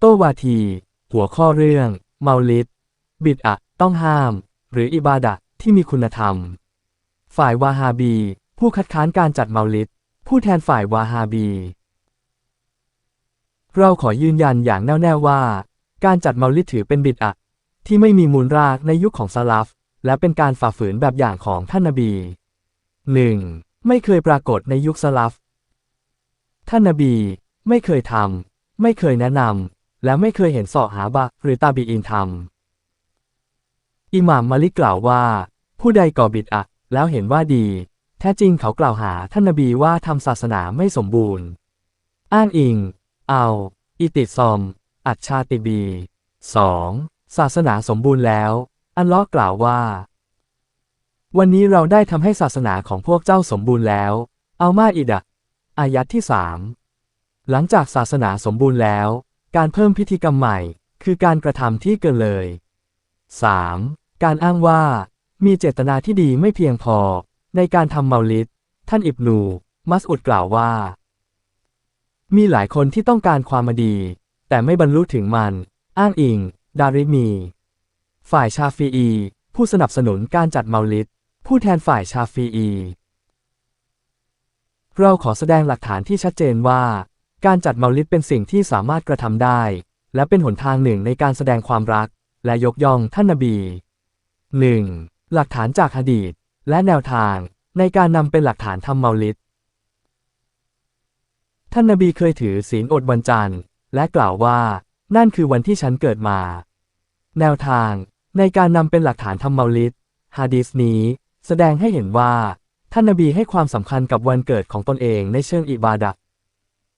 โตวาที หัวข้อเรื่อง เมาลิดบิดอะ ต้องห้าม หรืออิบาดะที่มีคุณธรรม ฝ่ายวาฮาบี ผู้คัดค้านการจัดเมาลิดผู้แทนฝ่ายวาฮาบี เราขอยืนยันอย่างแน่วแน่ว่า การจัดเมาลิดถือเป็นบิดอะที่ไม่มีมูลรากในยุคของซาลาฟ และเป็นการฝ่าฝืนแบบอย่างของท่านนบี 1. ไม่เคยปรากฏในยุคซาลาฟ ท่านนบี ไม่เคยทำไม่เคยแนะนำ และไม่เคยเห็นสอหาบะห์หรือตาบีอินทำอิหม่ามมาลิกกล่าวว่า ผู้ใดก่อบิดอะแล้วเห็นว่าดี แท้จริงเขากล่าวหาท่านนบีว่าทำศาสนาไม่สมบูรณ์ อ้างอิง เอา อิติซอม อัจชาติบี 2. ศาสนาสมบูรณ์แล้ว อันลาะห์กล่าวว่า วันนี้เราได้ทำให้ศาสนาของพวกเจ้าสมบูรณ์แล้ว เอามาอิดะอายัดที่สามหลังจากศาสนาสมบูรณ์แล้ว การเพิ่มพิธีกรรมใหม่ คือการกระทำที่เกินเลย 3. การอ้างว่า มีเจตนาที่ดีไม่เพียงพอ ในการทำเมาลิดท่านอิบนู มัสอุดกล่าวว่า มีหลายคนที่ต้องการความมาดี แต่ไม่บรรลุถึงมัน อ้างอิง ดาริมี ฝ่ายชาฟีอี ผู้สนับสนุนการจัดเมาลิดผู้แทนฝ่ายชาฟีอี เราขอแสดงหลักฐานที่ชัดเจนว่า การจัดเมาลิดเป็นสิ่งที่สามารถกระทำได้ และเป็นหนทางหนึ่งในการแสดงความรัก และยกย่องท่านนบี 1. หลักฐานจากอดีต และแนวทาง ในการนำเป็นหลักฐานทำเมาลิดท่านนบีเคยถือศีลอดวันจันทร์ และกล่าวว่า นั่นคือวันที่ฉันเกิดมา แนวทางในการนำเป็นหลักฐานทำเมาลิดฮะดีษนี้ แสดงให้เห็นว่า ท่านนบีให้ความสำคัญกับวันเกิดของตนเองในเชิงอิบาดะห์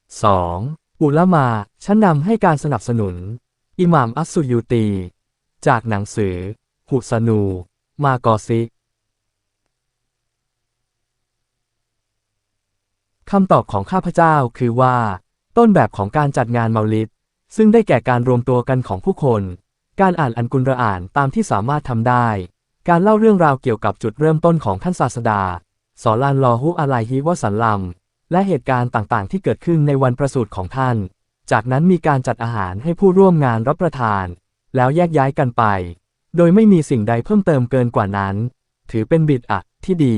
2. อุลามาชั้นนำให้การสนับสนุน อิหม่ามอัสสุยูตี จากหนังสือ หุสนู มากอซิคำตอบของข้าพเจ้าคือว่า ต้นแบบของการจัดงานเมาลิดซึ่งได้แก่การรวมตัวกันของผู้คน การอ่านอันกุรอานตามที่สามารถทำได้ การเล่าเรื่องราวเกี่ยวกับจุดเริ่มต้นของท่านศาสดา สอลานลอฮุอะไลฮิวะสัลลัม และเหตุการณ์ต่างๆ ที่เกิดขึ้นในวันประสูติของท่าน จากนั้นมีการจัดอาหารให้ผู้ร่วมงานรับประทาน แล้วแยกย้ายกันไป โดยไม่มีสิ่งใดเพิ่มเติมเกินกว่านั้น ถือเป็นบิดอะห์ที่ดี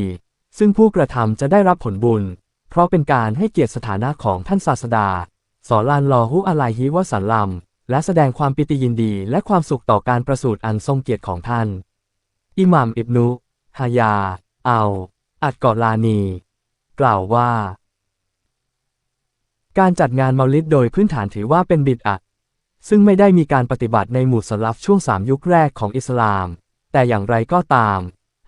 ซึ่งผู้กระทำจะได้รับผลบุญ เพราะเป็นการให้เกียรติสถานะของท่านศาสดา สอลานลอฮุอะลัยฮิวะสัลลัม และแสดงความปิติยินดีและความสุขต่อการประสูติอันทรงเกียรติของท่าน อิหม่ามอิบนุฮายาเอาอัดกอลานี กล่าวว่า การจัดงานเมาลิดโดยพื้นฐานถือว่าเป็นบิดอะซึ่งไม่ได้มีการปฏิบัติในหมู่สลับช่วงสามยุคแรกของอิสลาม แต่อย่างไรก็ตาม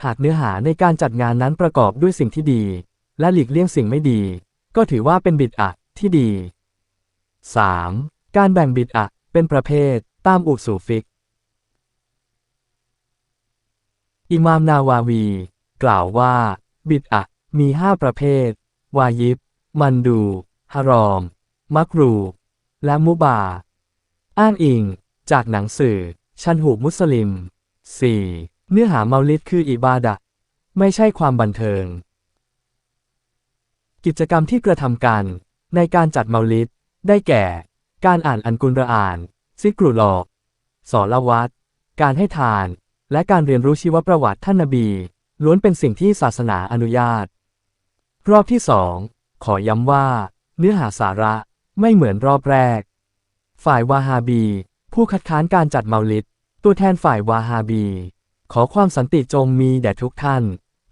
หากเนื้อหาในการจัดงานนั้นประกอบด้วยสิ่งที่ดี และหลีกเลี่ยงสิ่งไม่ดี ก็ถือว่าเป็นบิดอะที่ดี 3. การแบ่งบิดอะเป็นประเภทตามอุสูฟิก อิมามนาวาวี กล่าวว่า บิดอะมีห้าประเภท วายิบ มันดู ฮารอม มักรู และมุบา อ้างอิง จากหนังสือ ชันหูมุสลิม 4. เนื้อหาเมาลิดคืออิบาดะไม่ใช่ความบันเทิง กิจกรรมที่กระทำกันในการจัดเมาลิดได้แก่ การอ่านอันกุรอาน ซิกรุลอกสอละวัดการให้ทาน และการเรียนรู้ชีวประวัติท่านนบี ล้วนเป็นสิ่งที่ศาสนาอนุญาต รอบที่สองขอย้ำว่า เนื้อหาสาระไม่เหมือนรอบแรก ฝ่ายวาฮาบี ผู้คัดค้านการจัดเมาลิดตัวแทนฝ่ายวาฮาบี ขอความสันติจงมีแด่ทุกท่าน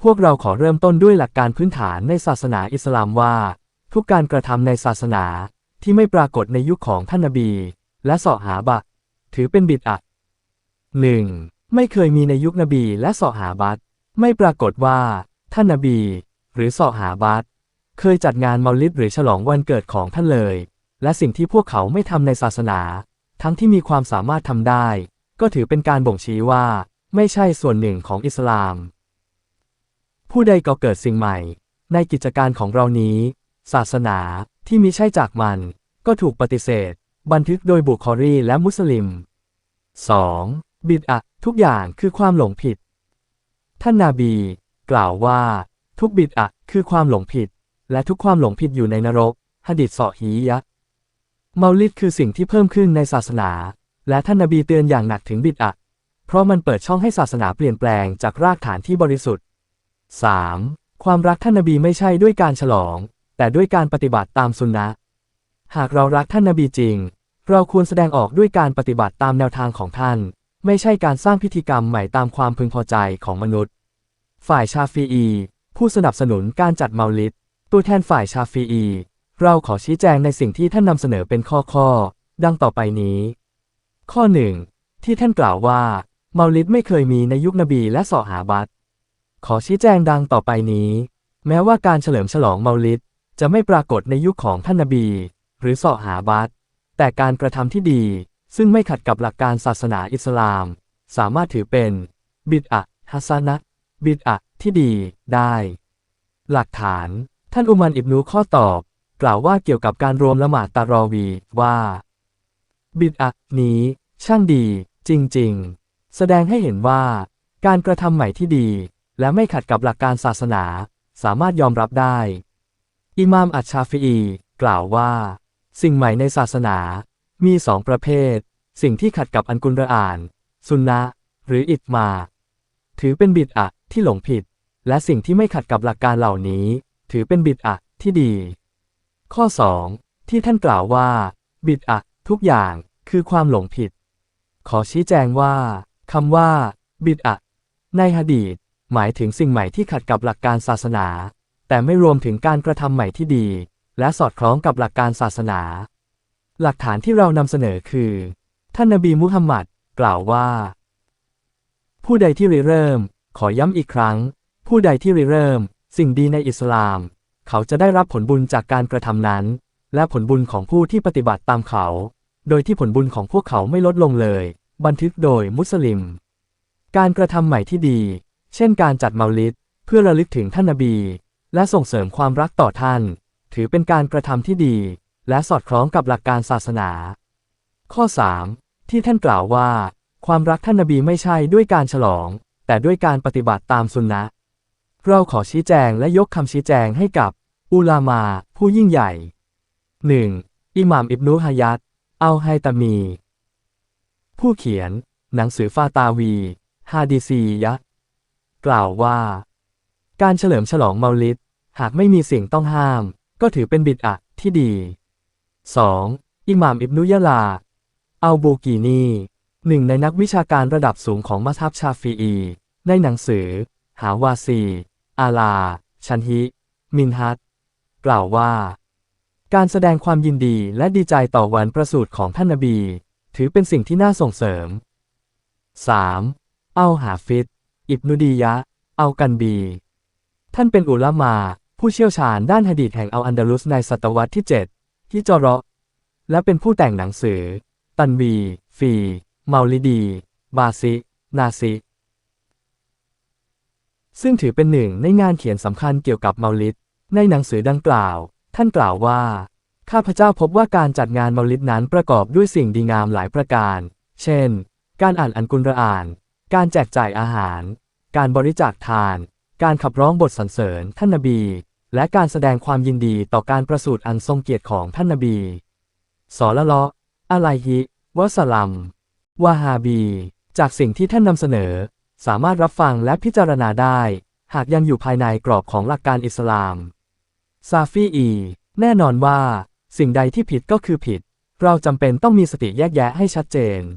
พวกเราขอเริ่มต้นด้วยหลักการพื้นฐานในศาสนาอิสลามว่า ทุกการกระทำในศาสนาที่ไม่ปรากฏในยุคของท่านนบี และสาะหาบะห์ถือเป็นบิดอะหนึ่งไม่เคยมีในยุคนบีและสาะหาบัตไม่ปรากฏว่า ท่านนบี หรือสาะหาบัต เคยจัดงานเมาลิดหรือฉลองวันเกิดของท่านเลย และสิ่งที่พวกเขาไม่ทำในศาสนา ทั้งที่มีความสามารถทำได้ ก็ถือเป็นการบ่งชี้ว่า ไม่ใช่ส่วนหนึ่งของอิสลาม ผู้ใดก็เกิดสิ่งใหม่ ในกิจการของเรานี้ ศาสนาที่มิใช่จากมัน ก็ถูกปฏิเสธ บันทึกโดยบุคอรีและมุสลิม 2. บิดอะทุกอย่างคือความหลงผิด ท่านนาบี กล่าวว่า ทุกบิดอะคือความหลงผิด และทุกความหลงผิดอยู่ในนรกหะดิษสอฮียะเมาลิดคือสิ่งที่เพิ่มขึ้นในศาสนา และท่านนบีเตือนอย่างหนักถึงบิดอะเพราะมันเปิดช่องให้ศาสนาเปลี่ยนแปลงจากรากฐานที่บริสุทธิ์ 3. ความรักท่านนบีไม่ใช่ด้วยการฉลอง แต่ด้วยการปฏิบัติตามสุนนะห์หากเรารักท่านนบีจริง เราควรแสดงออกด้วยการปฏิบัติตามแนวทางของท่าน ไม่ใช่การสร้างพิธีกรรมใหม่ตามความพึงพอใจของมนุษย์ ฝ่ายชาฟีอี ผู้สนับสนุนการจัดเมาลิด ตัวแทนฝ่ายชาฟีอี เราขอชี้แจงในสิ่งที่ท่านนำเสนอเป็นข้อข้อๆดังต่อไปนี้ ข้อหนึ่งที่ท่านกล่าวว่าเมาลิดไม่เคยมีในยุคนบีและสอหาบัตขอชี้แจงดังต่อไปนี้ แม้ว่าการเฉลิมฉลองเมาลิดจะไม่ปรากฏในยุคของท่านนบี หรือสอหาบัตแต่การกระทำที่ดี ซึ่งไม่ขัดกับหลักการศาสนาอิสลาม สามารถถือเป็น บิดอะฮัสซานะบิดอะที่ดีได้ หลักฐาน ท่านอุมันอิบนูข้อตอบ กล่าวว่าเกี่ยวกับการรวมละหมาดตารอวีว่า บิดอะนี้ ช่างดี จริง ๆ แสดงให้เห็นว่า การกระทำใหม่ที่ดี และไม่ขัดกับหลักการศาสนา สามารถยอมรับได้ อิมามอัชชาฟีีกล่าวว่า สิ่งใหม่ในศาสนา มีสองประเภท สิ่งที่ขัดกับอันกุลรอาน สุนนะหรืออิจมา ถือเป็นบิดอะที่หลงผิด และสิ่งที่ไม่ขัดกับหลักการเหล่านี้ ถือเป็นบิดอะที่ดี ข้อ 2 ที่ท่านกล่าวว่า บิดอะทุกอย่างคือความหลงผิด ขอชี้แจงว่าคำว่า บิดอะในฮะดีษหมายถึงสิ่งใหม่ที่ขัดกับหลักการศาสนา แต่ไม่รวมถึงการกระทำใหม่ที่ดี และสอดคล้องกับหลักการศาสนา หลักฐานที่เรานำเสนอคือ ท่านนบีมุฮัมมัดกล่าวว่า ผู้ใดที่ริเริ่ม ขอย้ำอีกครั้ง ผู้ใดที่ริเริ่ม สิ่งดีในอิสลาม เขาจะได้รับผลบุญจากการกระทำนั้น และผลบุญของผู้ที่ปฏิบัติตามเขา โดยที่ผลบุญของพวกเขาไม่ลดลงเลย บันทึกโดยมุสลิม การกระทำใหม่ที่ดี เช่นการจัดเมาลิดเพื่อระลึกถึงท่านนบี และส่งเสริมความรักต่อท่าน ถือเป็นการกระทำที่ดี และสอดคล้องกับหลักการศาสนา ข้อ 3 ที่ท่านกล่าวว่า ความรักท่านนบีไม่ใช่ด้วยการฉลอง แต่ด้วยการปฏิบัติตามสุนนะ เราขอชี้แจงและยกคำชี้แจงให้กับ อุลามา ผู้ยิ่งใหญ่ 1. อิหม่ามอิบนุฮะยัตอัลไฮตามี ผู้เขียน หนังสือฟาตาวี ฮาดิซียะ กล่าวว่า การเฉลิมฉลองเมาลิดหากไม่มีสิ่งต้องห้าม ก็ถือเป็นบิดอะที่ดี 2. อิหม่ามอิบนุยะลา อัลบูกีนีหนึ่งในนักวิชาการระดับสูงของมัสฮับชาฟีอี ในหนังสือ หาวาซี อาลา ชันฮิ มินฮัตกล่าวว่า การแสดงความยินดีและดีใจต่อวันประสูติของท่านนบี ถือเป็นสิ่งที่น่าส่งเสริม 3. อัลหาฟิดอิบนุดียะอัลกันบี ท่านเป็นอุลามา ผู้เชี่ยวชาญด้านหะดีษแห่งอัลอันดาลุสในศตวรรษที่ 7 ที่จอร์และเป็นผู้แต่งหนังสือ ตันบี ฟี เมาลิดี บาซิ นาซิ ซึ่งถือเป็นหนึ่งในงานเขียนสำคัญเกี่ยวกับเมาลิดในหนังสือดังกล่าว ท่านกล่าวว่า ข้าพเจ้าพบว่าการจัดงานเมาลิดนั้นประกอบด้วยสิ่งดีงามหลายประการ เช่น การอ่านอันกุรอาน การแจกจ่ายอาหาร การบริจาคทาน การขับร้องบทสรรเสริญท่านนบี และการแสดงความยินดีต่อการประสูติอันทรงเกียรติของท่านนบีสอละเลาะอะลัยฮิวะสลัม วาฮาบี จากสิ่งที่ท่านนำเสนอ สามารถรับฟังและพิจารณาได้ หากยังอยู่ภายในกรอบของหลักการอิสลาม ซาฟีอี แน่นอนว่า สิ่งใดที่ผิดก็คือผิด เราจำเป็นต้องมีสติแยกแยะให้ชัดเจน